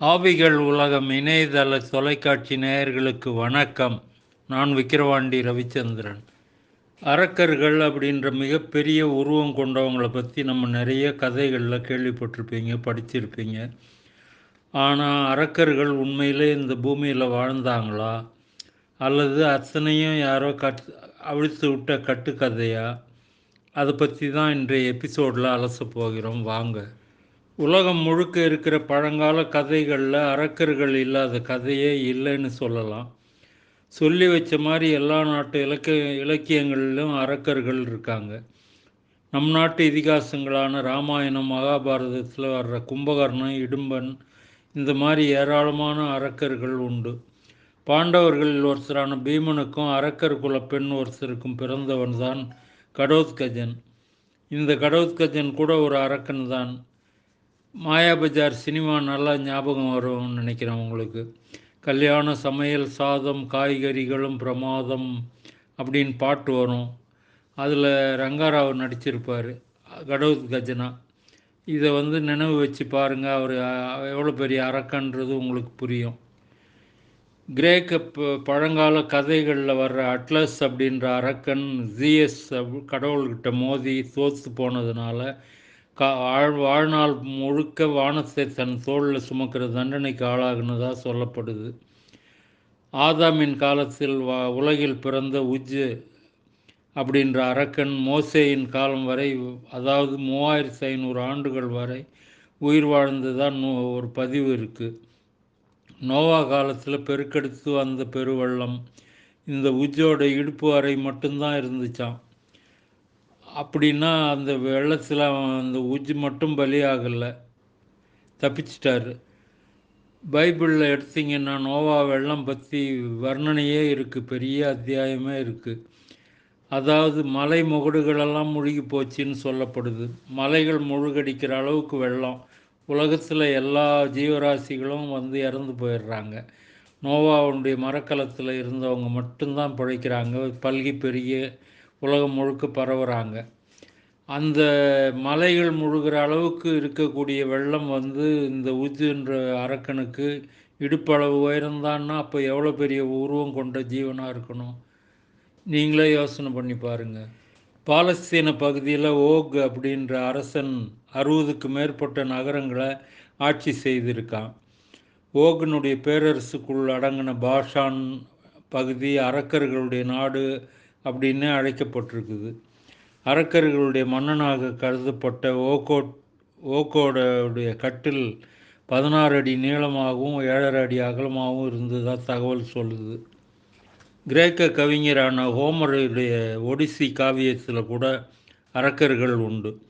ஆவிகள் உலகம் இணையதள தொலைக்காட்சி நேயர்களுக்கு வணக்கம். நான் விக்கிரவாண்டி ரவிச்சந்திரன். அரக்கர்கள் அப்படின்ற மிகப்பெரிய உருவம் கொண்டவங்களை பற்றி நம்ம நிறைய கதைகளில் கேள்விப்பட்டிருப்பீங்க படிச்சிருப்பீங்க. ஆனால் அரக்கர்கள் உண்மையிலே இந்த பூமியில் வாழ்ந்தாங்களா? அல்லது அத்தனையும் யாரோ கட் அவிழ்த்து விட்ட கட்டுக்கதையா? அதை பற்றி தான் இன்றைய எபிசோடில் அலச போகிறோம். வாங்க. உலகம் முழுக்க இருக்கிற பழங்கால கதைகளில் அரக்கர்கள் இல்லாத கதையே இல்லைன்னு சொல்லலாம். சொல்லி வச்ச மாதிரி எல்லா நாட்டு இலக்கிய இலக்கியங்களிலும் அரக்கர்கள் இருக்காங்க. நம் நாட்டு இதிகாசங்களான ராமாயணம் மகாபாரதத்தில் வர்ற கும்பகர்ணன் இடும்பன் இந்த மாதிரி ஏராளமான அரக்கர்கள் உண்டு. பாண்டவர்களில் ஒருத்தரான பீமனுக்கும் அரக்கர் குல பெண் ஒருத்தருக்கும் பிறந்தவன் தான் கடோத்கஜன் இந்த கடோத்கஜன் கூட ஒரு அரக்கன் தான். மாயாபஜார் சினிமா நல்லா ஞாபகம் வரும்னு நினைக்கிறேன் உங்களுக்கு. கல்யாண சமையல் சாதம் காய்கறிகளும் பிரமாதம் அப்படின்னு பாட்டு வரும். அதில் ரங்காராவ் நடிச்சிருப்பார் கடவுத் கஜனா. இதை வந்து நினைவு வச்சு பாருங்கள் அவர் எவ்வளோ பெரிய அரக்கன்றது உங்களுக்கு புரியும். கிரேக்க ப- பழங்கால கதைகளில் வர்ற அட்லஸ் அப்படின்ற அரக்கன் ஜிஎஸ் கடவுள்கிட்ட மோதி தோத்து போனதுனால கா வாழ்நாள் முழுக்க வானத்தை தன் தோளில் சுமக்கிற தண்டனைக்கு ஆளாகினதாக சொல்லப்படுது. ஆதாமின் காலத்தில் வா உலகில் பிறந்த உஜ்ஜு அப்படின்ற அரக்கன் மோசேயின் காலம் வரை அதாவது மூவாயிரத்து ஐநூறு ஆண்டுகள் வரை உயிர் வாழ்ந்ததான் ஒரு பதிவு இருக்குது நோவா காலத்தில் பெருக்கெடுத்து வந்த பெருவெள்ளம் இந்த உஜ்ஜோட இடுப்பு வரை மட்டும்தான் இருந்துச்சான் அப்படின்னா அந்த வெள்ளத்தில் அந்த உஜ்ஜி மட்டும் பலியாகலை. தப்பிச்சிட்டாரு. பைபிளில் எடுத்தீங்கன்னா நோவா வெள்ளம் பற்றி வர்ணனையே இருக்குது பெரிய அத்தியாயமே இருக்குது அதாவது மலை முகடுகளெல்லாம் முழுகி போச்சுன்னு சொல்லப்படுது. மலைகள் முழுகடிக்கிற அளவுக்கு வெள்ளம். உலகத்தில் எல்லா ஜீவராசிகளும் வந்து இறந்து போயிடுறாங்க. நோவாவுடைய மரக்கலத்தில் இருந்தவங்க மட்டும்தான் பிழைக்கிறாங்க. பல்கி பெரிய உலகம் முழுக்க பரவுகிறாங்க அந்த மலைகள் முழுகிற அளவுக்கு இருக்கக்கூடிய வெள்ளம் வந்து இந்த உஜ்ஜுன்ற அரக்கனுக்கு இடுப்பளவு உயரம்தான்னா அப்போ எவ்வளோ பெரிய உருவம் கொண்ட ஜீவனாக இருக்கணும்? நீங்களே யோசனை பண்ணி பாருங்க. பாலஸ்தீன பகுதியில் ஓக் அப்படின்ற அரசன் அறுபதுக்கு மேற்பட்ட நகரங்களை ஆட்சி செய்திருக்கான். ஓகனுடைய பேரரசுக்குள் அடங்கின பாஷான் பகுதி அரக்கர்களுடைய நாடு அப்படின்னு அழைக்கப்பட்டிருக்குது. அரக்கர்களுடைய மன்னனாக கருதப்பட்ட ஓகோட் ஓகோடைய கட்டில் பதினாறு அடி நீளமாகவும் ஏழரை அடி அகலமாகவும் இருந்ததாக தகவல் சொல்லுது. கிரேக்க கவிஞரான ஹோமருடைய ஒடிசி காவியத்தில் கூட அரக்கர்கள் உண்டு.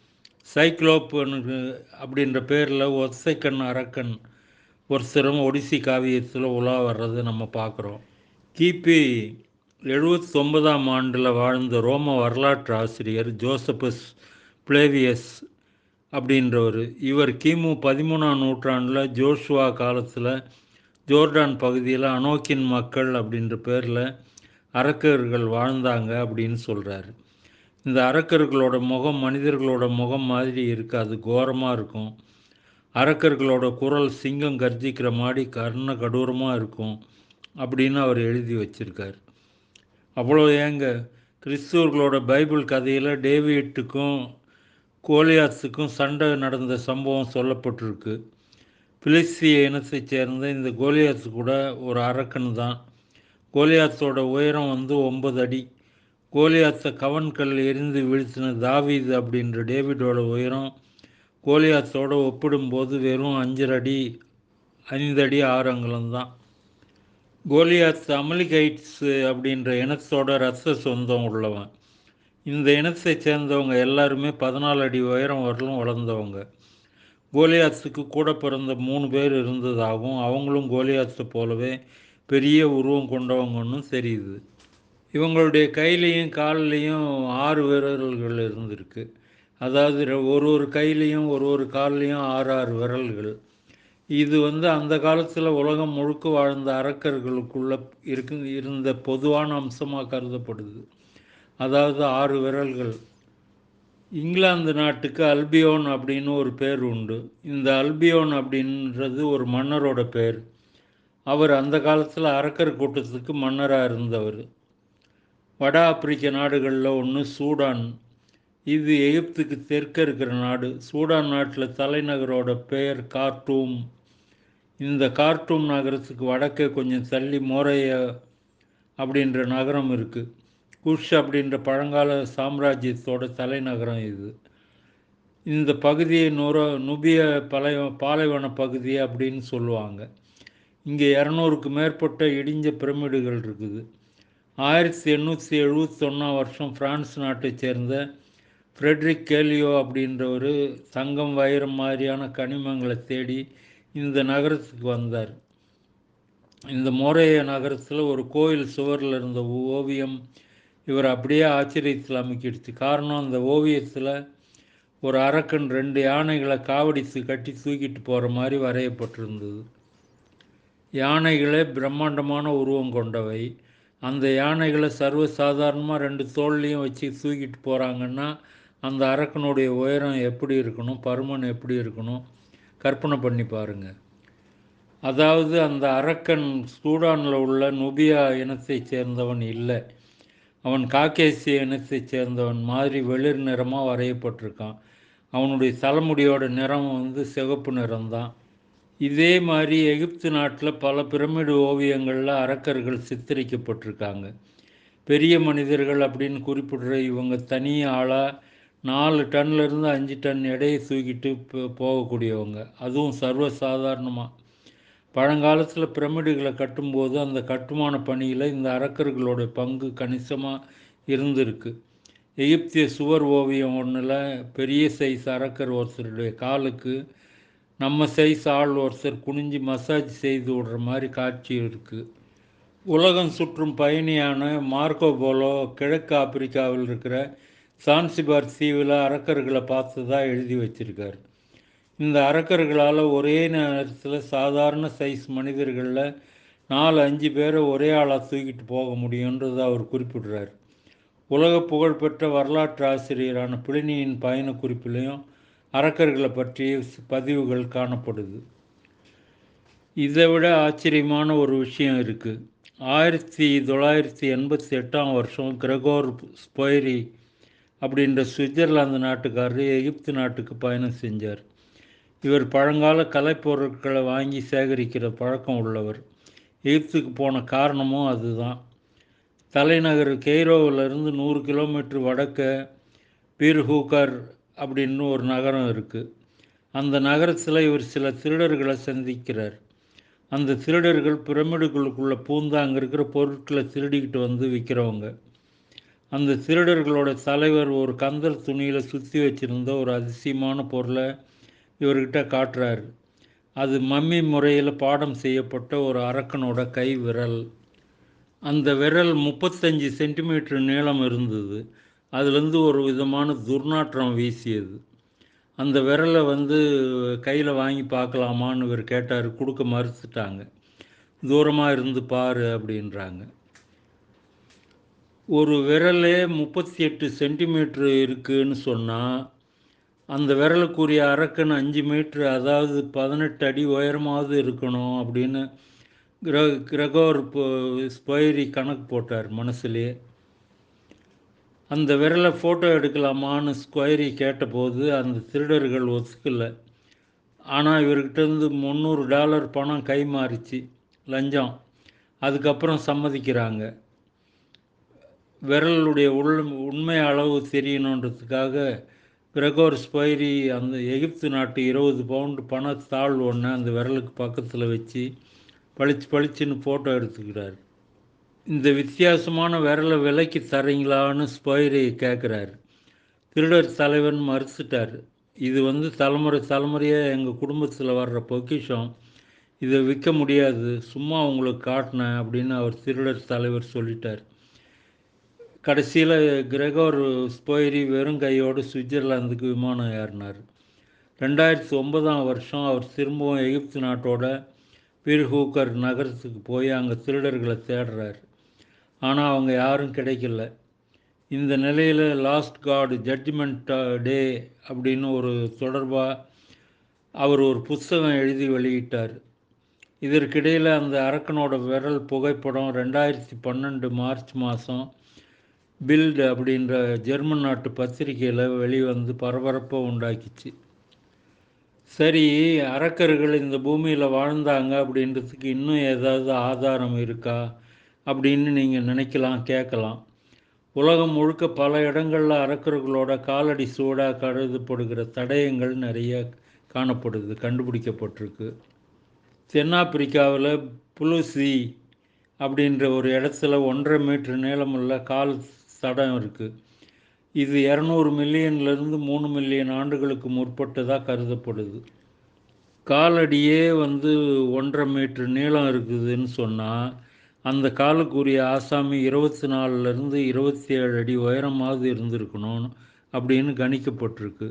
சைக்ளோப்பனுக்கு அப்படின்ற பேரில் ஒசைக்கண் அரக்கன் ஒரு சிரம் ஒடிசி காவியத்தில் உலா வர்றதை நம்ம பார்க்குறோம் கிபி எழுபத்தொன்பதாம் ஆண்டில் வாழ்ந்த ரோம வரலாற்று ஆசிரியர் ஜோசபஸ் பிளேவியஸ் அப்படின்றவர். இவர் கிமு பதிமூணாம் நூற்றாண்டில் ஜோஷுவா காலத்தில் ஜோர்டான் பகுதியில் அனோக்கின் மக்கள் அப்படின்ற பேரில் அரக்கர்கள் வாழ்ந்தாங்க அப்படின்னு சொல்கிறாரு இந்த அரக்கர்களோட முகம் மனிதர்களோட முகம் மாதிரி இருக்காது கோரமாக இருக்கும். அரக்கர்களோட குரல் சிங்கம் கர்ஜிக்கிற மாதிரி கர்ண கடூரமாக இருக்கும் அப்படின்னு அவர் எழுதி வச்சிருக்கார். அவ்வளோ ஏங்க? கிறிஸ்துவர்களோட பைபிள் கதையில் டேவிட்டுக்கும் கோலியாத்துக்கும் சண்டை நடந்த சம்பவம் சொல்லப்பட்டிருக்கு. பிலிஸ்திய இனத்தைச் சேர்ந்த இந்த கோலியாத்து கூட ஒரு அரக்கன் தான். கோலியாத்தோட உயரம் வந்து ஒன்பது அடி. கோலியாத்தை கவன்கல் எரிந்து வீழ்த்தின தாவீது அப்படின்ற டேவிடோட உயரம் கோலியாத்தோட ஒப்பிடும்போது வெறும் அஞ்சரை அடி ஐந்து அடி ஆறு தான். கோலியாத் அமலிகைட்ஸ் அப்படின்ற இனத்தோட ரத்த சொந்தம் உள்ளவன். இந்த இனத்தை சேர்ந்தவங்க எல்லாருமே பதினாலு அடி உயரம் வரலும் வளர்ந்தவங்க. கோலியாத்துக்கு கூட பிறந்த மூணு பேர் இருந்ததாகவும் அவங்களும் கோலியாத்தை போலவே பெரிய உருவம் கொண்டவங்கன்னு தெரியுது. இவங்களுடைய கையிலையும் கால்லையும் ஆறு விரல்கள் இருந்திருக்கு. அதாவது ஒரு ஒரு கையிலையும் ஒரு ஒரு கால்லையும் ஆறு ஆறு விரல்கள். இது வந்து அந்த காலத்தில் உலகம் முழுக்க வாழ்ந்த அரக்கர்களுக்குள்ள இருக்கு இருந்த பொதுவான அம்சமாக கருதப்படுது. அதாவது ஆறு விரல்கள். இங்கிலாந்து நாட்டுக்கு அல்பியோன் அப்படின்னு ஒரு பேர் உண்டு. இந்த அல்பியோன் அப்படின்றது ஒரு மன்னரோட பேர். அவர் அந்த காலத்தில் அரக்கர் கூட்டத்துக்கு மன்னராக இருந்தவர். வட ஆப்பிரிக்க நாடுகளில் ஒன்று சூடான். இது எகிப்துக்கு தெற்க இருக்கிற நாடு. சூடான் நாட்டில் தலைநகரோட பெயர் கார்ட்டூம். இந்த கார்ட்டூம் நகரத்துக்கு வடக்கே கொஞ்சம் தள்ளி மோரைய அப்படின்ற நகரம் இருக்குது குஷ் அப்படின்ற பழங்கால சாம்ராஜ்யத்தோட தலைநகரம் இது. இந்த பகுதியை நுர நுபிய பழைய பாலைவன பகுதி அப்படின்னு சொல்லுவாங்க. இங்கே இரநூறுக்கு மேற்பட்ட இடிஞ்ச பிரமிடுகள் இருக்குது. ஆயிரத்தி எண்ணூற்றி எழுபத்தொன்னாம் வருஷம் பிரான்ஸ் நாட்டை சேர்ந்த ஃப்ரெட்ரிக் கேலியோ அப்படின்ற ஒரு தங்கம் வைரம் மாதிரியான கனிமங்களை தேடி இந்த நகரத்துக்கு வந்தார். இந்த மோரைய நகரத்தில் ஒரு கோயில் சுவரில் இருந்த ஓவியம் இவர் அப்படியே ஆச்சரியத்தில் அமைக்கிடுச்சு. காரணம் அந்த ஓவியத்தில் ஒரு அரக்கன் ரெண்டு யானைகளை காவடித்து கட்டி தூக்கிட்டு போகிற மாதிரி வரையப்பட்டிருந்தது. யானைகளே பிரம்மாண்டமான உருவம் கொண்டவை. அந்த யானைகளை சர்வசாதாரணமாக ரெண்டு தோல்லையும் வச்சு தூக்கிட்டு போகிறாங்கன்னா அந்த அரக்கனுடைய உயரம் எப்படி இருக்கணும் பருமன் எப்படி இருக்கணும் கற்பனை பண்ணி பாருங்கள் அதாவது அந்த அரக்கன் சூடானில் உள்ள நுபியா இனத்தைச் சேர்ந்தவன் இல்லை. அவன் காக்கேசிய இனத்தைச் சேர்ந்தவன் மாதிரி வெளிர் நிறமாக வரையப்பட்டிருக்கான். அவனுடைய தலைமுடியோட நிறம் வந்து சிவப்பு நிறம்தான். இதே மாதிரி எகிப்து நாட்டில் பல பிரமிடு ஓவியங்களில் அரக்கர்கள் சித்தரிக்கப்பட்டிருக்காங்க. பெரிய மனிதர்கள் அப்படின்னு குறிப்பிடுற இவங்க தனி ஆளாக நாலு டன்லேருந்து அஞ்சு டன் எடையை தூக்கிட்டு போகக்கூடியவங்க. அதுவும் சர்வசாதாரணமாக பழங்காலத்தில் பிரமிடுகளை கட்டும்போது அந்த கட்டுமான பணியில் இந்த அரக்கர்களோட பங்கு கணிசமாக இருந்திருக்கு. எகிப்திய சுவர் ஓவியம் ஒன்றில் பெரிய சைஸ் அரக்கர் ஒருத்தருடைய காலுக்கு நம்ம சைஸ் ஆள் ஒருத்தர் குனிஞ்சு மசாஜ் செய்து விடுற மாதிரி காட்சி இருக்குது உலகம் சுற்றும் பயணியான மார்க்கோ போலோ கிழக்கு ஆப்பிரிக்காவில் இருக்கிற சான்சிபார் தீவில் அரக்கர்களை பார்த்ததாக எழுதி வச்சிருக்கார். இந்த அரக்கர்களால் ஒரே நேரத்தில் சாதாரண சைஸ் மனிதர்களில் நாலு அஞ்சு பேரை ஒரே ஆளாக தூக்கிட்டு போக முடியுன்றது அவர் குறிப்பிடுறார். உலக புகழ்பெற்ற வரலாற்று ஆசிரியரான பிளினியின் பயண குறிப்பிலையும் அரக்கர்களை பற்றிய பதிவுகள் காணப்படுது. இதை விட ஆச்சரியமான ஒரு விஷயம் இருக்குது ஆயிரத்தி தொள்ளாயிரத்தி எண்பத்தி எட்டாம் வருஷம் கிரகோர் ஸ்பொயரி அப்படின்ற சுவிட்சர்லாந்து நாட்டுக்காரர் எகிப்து நாட்டுக்கு பயணம் செஞ்சார். இவர் பழங்கால கலைப்பொருட்களை வாங்கி சேகரிக்கிற பழக்கம் உள்ளவர். எகிப்துக்கு போன காரணமும் அதுதான். தலைநகர் கெய்ரோவிலிருந்து நூறு கிலோமீட்டர் வடக்க பீர்ஹூக்கர் அப்படின்னு ஒரு நகரம் இருக்குது அந்த நகரத்தில் இவர் சில திருடர்களை சந்திக்கிறார். அந்த திருடர்கள் பிரமிடுகளுக்குள்ளே பூந்து அங்கே இருக்கிற பொருட்களை திருடிக்கிட்டு வந்து விற்கிறவங்க அந்த திருடர்களோட தலைவர் ஒரு கந்தல் துணியில் சுற்றி வச்சுருந்த ஒரு அதிசயமான பொருளை இவர்கிட்ட காட்டுறாரு. அது மம்மி முறையில் பாடம் செய்யப்பட்ட ஒரு அரக்கனோட கை விரல். அந்த விரல் முப்பத்தஞ்சு சென்டிமீட்டர் நீளம் இருந்தது. அதுலேருந்து ஒரு விதமான துர்நாற்றம் வீசியது. அந்த விரலை வந்து கையில் வாங்கி பார்க்கலாமான்னு இவர் கேட்டார். கொடுக்க மறுத்துட்டாங்க. தூரமாக இருந்து பாரு அப்படின்றாங்க. ஒரு விரலே முப்பத்தி எட்டு சென்டிமீட்ரு இருக்குன்னு சொன்னால் அந்த விரலுக்குரிய அரக்கன் அஞ்சு மீட்ரு அதாவது பதினெட்டு அடி உயரமாவது இருக்கணும் அப்படின்னு கிர கிரகோர் ஸ்பைரி கணக்கு போட்டார் மனசுலேயே அந்த விரலை ஃபோட்டோ எடுக்கலாமான்னு ஸ்கொயரி கேட்டபோது அந்த திருடர்கள் ஒத்துக்கலை ஆனால் இவர்கிட்டருந்து முந்நூறு டாலர் பணம் கை மாறிச்சு லஞ்சம். அதுக்கப்புறம் சம்மதிக்கிறாங்க. விரலுடைய உள் உண்மை அளவு தெரியணுன்றதுக்காக கிரகோர் ஸ்பைரி அந்த எகிப்து நாட்டு இருபது பவுண்டு பணத்தாள் ஒன்று அந்த விரலுக்கு பக்கத்தில் வச்சு பளிச்சு பளிச்சுன்னு ஃபோட்டோ எடுத்துக்கிறார். இந்த வித்தியாசமான விரலை விலைக்கு தரீங்களான்னு ஸ்பைரி கேட்குறாரு திருடர் தலைவன் மறுத்துட்டார். இது வந்து தலைமுறை தலைமுறையாக எங்கள் குடும்பத்தில் வர்ற பொக்கிஷம். இதை விற்க முடியாது. சும்மா உங்களுக்கு காட்டினேன் அப்படின்னு அவர் திருடர் தலைவர் சொல்லிட்டார். கடைசியில் கிரெகோர் ஸ்போயரி வெறும் கையோடு சுவிட்சர்லாந்துக்கு விமானம் ஏறினார். ரெண்டாயிரத்தி ஒன்பதாம் வருஷம் அவர் திரும்பவும் எகிப்து நாட்டோட பீர்ஹூக்கர் நகரத்துக்கு போய் அங்கே திருடர்களை தேடுறார். ஆனால் அவங்க யாரும் கிடைக்கல. இந்த நிலையில் லாஸ்ட் காடு ஜட்ஜ்மெண்ட் டே அப்படின்னு ஒரு தொடர்பாக அவர் ஒரு புஸ்தகம் எழுதி வெளியிட்டார். இதற்கிடையில் அந்த அரக்கனோட விரல் புகைப்படம் ரெண்டாயிரத்தி பன்னெண்டு மார்ச் மாதம் பில்டு அப்படின்ற ஜெர்மன் நாட்டு பத்திரிகையில் வெளிவந்து பரபரப்பை உண்டாக்கிச்சு. சரி அரக்கர்கள் இந்த பூமியில் வாழ்ந்தாங்க அப்படின்றதுக்கு இன்னும் ஏதாவது ஆதாரம் இருக்கா அப்படின்னு நீங்கள் நினைக்கலாம் கேட்கலாம். உலகம் முழுக்க பல இடங்களில் அரக்கர்களோட காலடி சூடாக கருதப்படுகிற தடயங்கள் நிறைய காணப்படுது கண்டுபிடிக்கப்பட்டிருக்கு. தென்னாப்பிரிக்காவில் புலுசி அப்படின்ற ஒரு இடத்துல ஒன்றரை மீட்டர் நீளமுள்ள கால் தடம் இருக்குது இது இரநூறு மில்லியன்லேருந்து மூணு மில்லியன் ஆண்டுகளுக்கு முற்பட்டதாக கருதப்படுது. காலடியே வந்து ஒன்றரை மீட்டர் நீளம் இருக்குதுன்னு சொன்னால் அந்த காலுக்குரிய ஆசாமி இருபத்தி நாலுலேருந்து இருபத்தி ஏழு அடி உயரமாவது இருந்திருக்கணும் அப்படின்னு கணிக்கப்பட்டிருக்கு.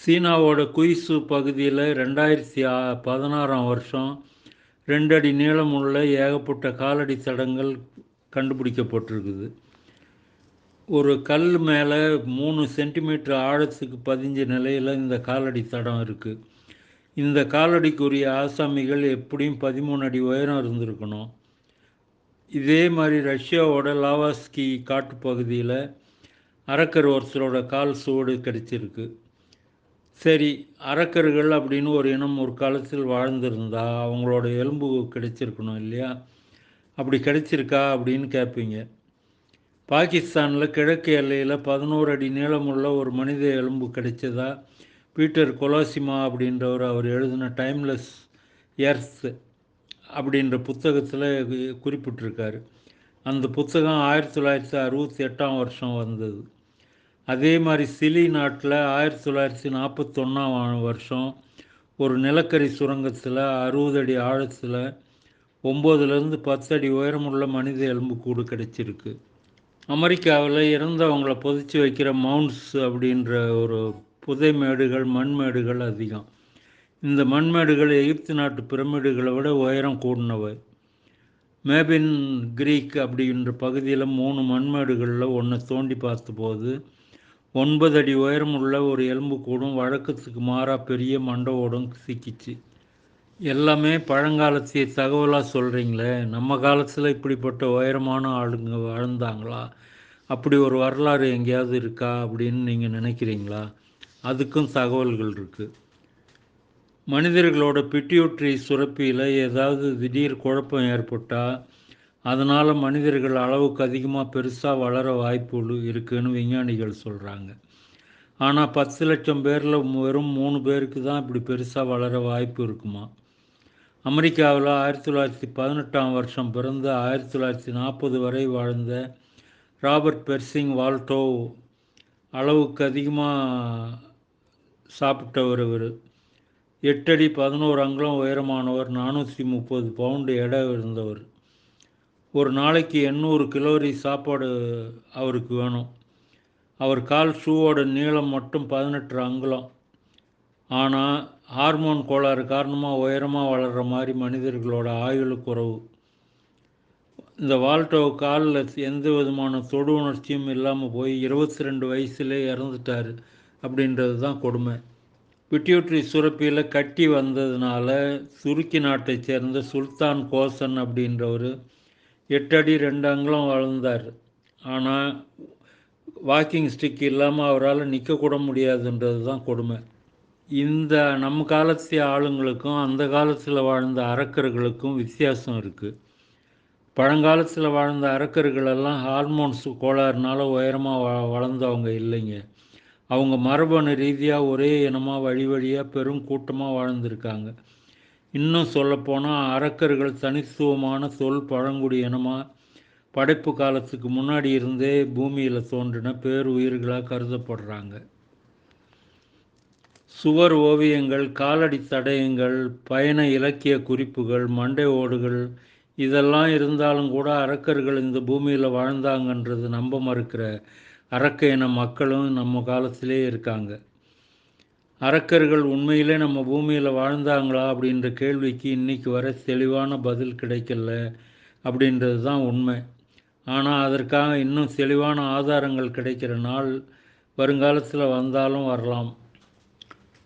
சீனாவோட குயிசு பகுதியில் ரெண்டாயிரத்தி பதினாறாம் வருஷம் ரெண்டு அடி நீளமுள்ள ஏகப்பட்ட காலடி தடங்கள் கண்டுபிடிக்கப்பட்டிருக்குது. ஒரு கல் மேலே மூணு சென்டிமீட்டர் ஆழத்துக்கு பதிஞ்ச நிலையில் இந்த காலடி தடம் இருக்குது இந்த காலடிக்குரிய ஆசாமிகள் எப்படியும் பதிமூணு அடி உயரம் இருந்திருக்கணும். இதே மாதிரி ரஷ்யாவோட லாவாஸ்கி காட்டுப்பகுதியில் அரக்கர் ஒருத்தரோட கால் சுவடு கிடச்சிருக்கு. சரி அரக்கர்கள் அப்படின்னு ஒரு இனம் ஒரு காலத்தில் வாழ்ந்திருந்தா அவங்களோட எலும்பு கிடைச்சிருக்கணும் இல்லையா? அப்படி கிடைச்சிருக்கா அப்படின்னு கேட்பீங்க. பாகிஸ்தானில் கிழக்கு எல்லையில் பதினோரு அடி நீளமுள்ள ஒரு மனித எலும்பு கிடைச்சதா? பீட்டர் கொலாசிமா அப்படின்றவர் அவர் எழுதின டைம்லெஸ் எர்ஸ் அப்படின்ற புத்தகத்தில் குறிப்பிட்டிருக்காரு. அந்த புத்தகம் ஆயிரத்தி தொள்ளாயிரத்தி அறுபத்தி எட்டாம் வருஷம் வந்தது. அதே மாதிரி சிலி நாட்டில் ஆயிரத்தி தொள்ளாயிரத்தி நாற்பத்தொன்னாம் வருஷம் ஒரு நிலக்கரி சுரங்கத்தில் அறுபது அடி ஆழத்தில் ஒம்போதுலேருந்து பத்து அடி உயரமுள்ள மனித எலும்புக்கூடு கிடைச்சிருக்கு. அமெரிக்காவில் இறந்தவங்களை புதைச்சி வைக்கிற மவுண்ட்ஸ் அப்படின்ற ஒரு புதைமேடுகள் மண்மேடுகள் அதிகம். இந்த மண்மேடுகள் எகிப்து நாட்டு பிரமிடுகளை விட உயரம் கூடினவை. மேபின் கிரீக் அப்படின்ற பகுதியில் மூணு மண்மேடுகளில் ஒன்றை தோண்டி பார்த்தபோது ஒன்பது அடி உயரம் உள்ள ஒரு எலும்பு கூடும் வழக்கத்துக்கு மாறாக பெரிய மண்டவோடும் சிக்கிச்சு. எல்லாமே பழங்காலத்திய தகவலாக சொல்கிறீங்களே நம்ம காலத்தில் இப்படிப்பட்ட உயரமான ஆளுங்க வாழ்ந்தாங்களா? அப்படி ஒரு வரலாறு எங்கேயாவது இருக்கா அப்படின்னு நீங்கள் நினைக்கிறீங்களா? அதுக்கும் தகவல்கள் இருக்குது மனிதர்களோட பிட்யூட்ரி சுரப்பியில் ஏதாவது திடீர் குழப்பம் ஏற்பட்டால் அதனால் மனிதர்கள் அளவுக்கு அதிகமாக பெருசாக வளர வாய்ப்பு இருக்குதுன்னு விஞ்ஞானிகள் சொல்கிறாங்க ஆனால் பத்து லட்சம் பேரில் வெறும் மூணு பேருக்கு தான் இப்படி பெருசாக வளர வாய்ப்பு இருக்குமா? அமெரிக்காவில் ஆயிரத்தி தொள்ளாயிரத்தி பதினெட்டாம் வருஷம் பிறந்து ஆயிரத்தி தொள்ளாயிரத்தி நாற்பது வரை வாழ்ந்த ராபர்ட் பெர்சிங் வால்டோ அளவுக்கு அதிகமாக சாப்பிட்டவர் இவர். எட்டடி பதினோரு அங்குலம் உயரமானவர் நானூற்றி முப்பது பவுண்டு எடை இருந்தவர். ஒரு நாளைக்கு எண்ணூறு கிலோரி சாப்பாடு அவருக்கு வேணும். அவர் கால் ஷூவோட நீளம் மட்டும் பதினெட்டு அங்குலம். ஆனால் ஹார்மோன் கோளாறு காரணமாக உயரமாக வளர்கிற மாதிரி மனிதர்களோட ஆயுள் குறவு இந்த வால்டோ காலில் எந்த விதமான தொடு உணர்ச்சியும் இல்லாமல் போய் இருபத்தி ரெண்டு வயசுலே இறந்துட்டார் அப்படின்றது தான் கொடுமை. பிட்யூட்ரி சுரப்பியில் கட்டி வந்ததுனால துருக்கி நாட்டை சேர்ந்த சுல்தான் கோசன் அப்படின்றவர் எட்டடி ரெண்டு அங்குலம் வளர்ந்தார் ஆனால் வாக்கிங் ஸ்டிக் இல்லாமல் அவரால் நிற்கக்கூட முடியாதுன்றது தான் கொடுமை. இந்த நம்ம காலத்து ஆளுங்களுக்கும் அந்த காலத்தில் வாழ்ந்த அரக்கர்களுக்கும் வித்தியாசம் இருக்குது பழங்காலத்தில் வாழ்ந்த அரக்கர்களெல்லாம் ஹார்மோன்ஸ் கோளாறுனால உயரமாக வ வளர்ந்தவங்க இல்லைங்க. அவங்க மரபணு ரீதியாக ஒரே இனமாக வழி வழியாக பெரும் கூட்டமாக வாழ்ந்திருக்காங்க. இன்னும் சொல்லப்போனால் அரக்கர்கள் தனித்துவமான சொல் பழங்குடி இனமாக படைப்பு காலத்துக்கு முன்னாடி இருந்தே பூமியில் தோன்றின பேருயிர்களாக கருதப்படுறாங்க. சுவர் ஓவியங்கள் காலடி தடயங்கள் பயண இலக்கிய குறிப்புகள் மண்டை ஓடுகள் இதெல்லாம் இருந்தாலும் கூட அரக்கர்கள் இந்த பூமியில் வாழ்ந்தாங்கன்றது நம்ப மறுக்கிற அரக்க இன மக்களும் நம்ம காலத்திலே இருக்காங்க. அரக்கர்கள் உண்மையிலே நம்ம பூமியில் வாழ்ந்தாங்களா அப்படின்ற கேள்விக்கு இன்றைக்கி வர தெளிவான பதில் கிடைக்கல அப்படின்றது தான் உண்மை. ஆனால் அதற்காக இன்னும் தெளிவான ஆதாரங்கள் கிடைக்கிற நாள் வருங்காலத்தில் வந்தாலும் வரலாம்.